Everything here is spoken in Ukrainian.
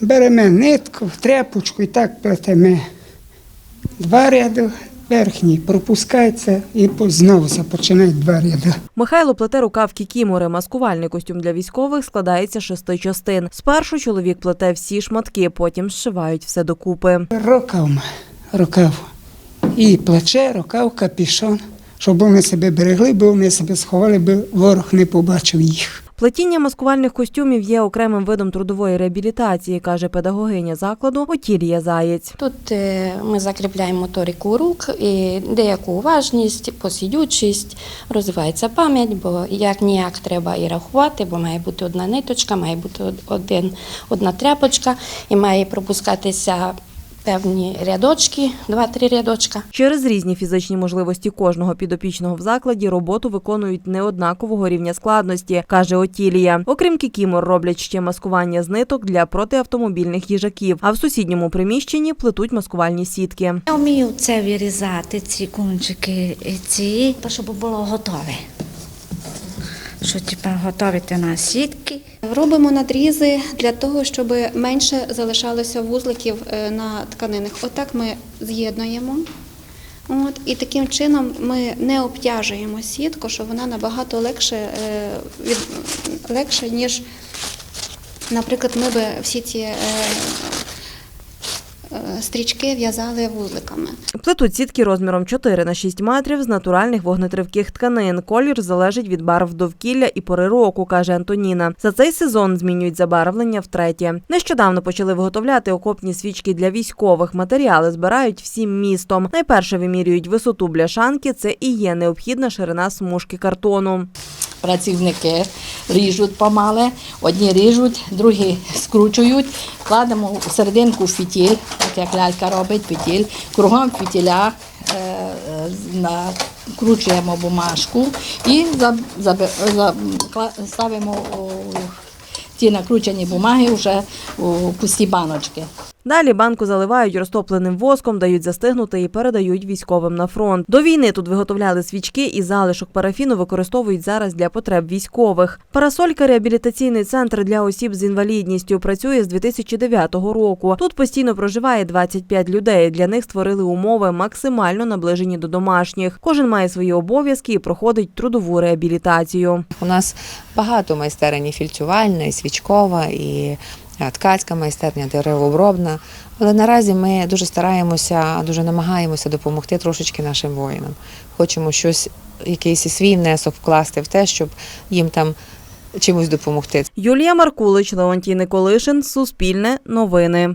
Беремо нитку, тряпочку і так плетемо. Два ряди верхні, пропускається і знову започинають два ряди. Михайло плете рукав кікімори. Маскувальний костюм для військових складається з шести частин. Спершу чоловік плете всі шматки, потім зшивають все докупи. Рукав, ма- рукав. І плече, рукав, капішон, щоб вони себе берегли, бо вони себе сховали, бо ворог не побачив їх. Плетіння маскувальних костюмів є окремим видом трудової реабілітації, каже педагогиня закладу Отілія Заєць. Тут е, ми закріпляємо моторику рук і деяку уважність, посидючість, розвивається пам'ять, бо як ніяк треба і рахувати, бо має бути одна ниточка, має бути один, одна тряпочка і має пропускатися певні рядочки, два-три рядочка. Через різні фізичні можливості кожного підопічного в закладі роботу виконують неоднакового рівня складності, каже Отілія. Окрім кікімор, роблять ще маскування з ниток для протиавтомобільних їжаків. А в сусідньому приміщенні плетуть маскувальні сітки. Я вмію це вирізати, ці кунчики, ці, щоб було готове. Що тепер готовити на сітки. Робимо надрізи для того, щоб менше залишалося вузликів е, на тканинах. Отак ми з'єднуємо. От, і таким чином ми не обтяжуємо сітку, що вона набагато легше, е, легше ніж, наприклад, ми би всі ці е, стрічки в'язали вузликами. Плетуть сітки розміром 4 на 6 метрів з натуральних вогнетривких тканин. Колір залежить від барв довкілля і пори року, каже Антоніна. За цей сезон змінюють забарвлення втретє. Нещодавно почали виготовляти окопні свічки для військових. Матеріали збирають всім містом. Найперше вимірюють висоту бляшанки. Це і є необхідна ширина смужки картону. Працівники ріжуть помале, одні ріжуть, другі скручують, кладемо у серединку фітіль, як лялька робить фітіль, кругом фітіля е, е, накручуємо бумажку і ставимо ті накручені бумаги вже у пусті баночки. Далі банку заливають розтопленим воском, дають застигнути і передають військовим на фронт. До війни тут виготовляли свічки і залишок парафіну використовують зараз для потреб військових. Парасолька реабілітаційний центр для осіб з інвалідністю працює з 2009 року. Тут постійно проживає 25 людей. Для них створили умови максимально наближені до домашніх. Кожен має свої обов'язки і проходить трудову реабілітацію. У нас багато майстерень і фільцювальна, і свічкова, і ткацька майстерня, деревообробна. Але наразі ми дуже стараємося, дуже намагаємося допомогти трошечки нашим воїнам. Хочемо щось, якийсь свій внесок вкласти в те, щоб їм там чимось допомогти. Юлія Маркулич, Леонтій Николишин, Суспільне, Новини.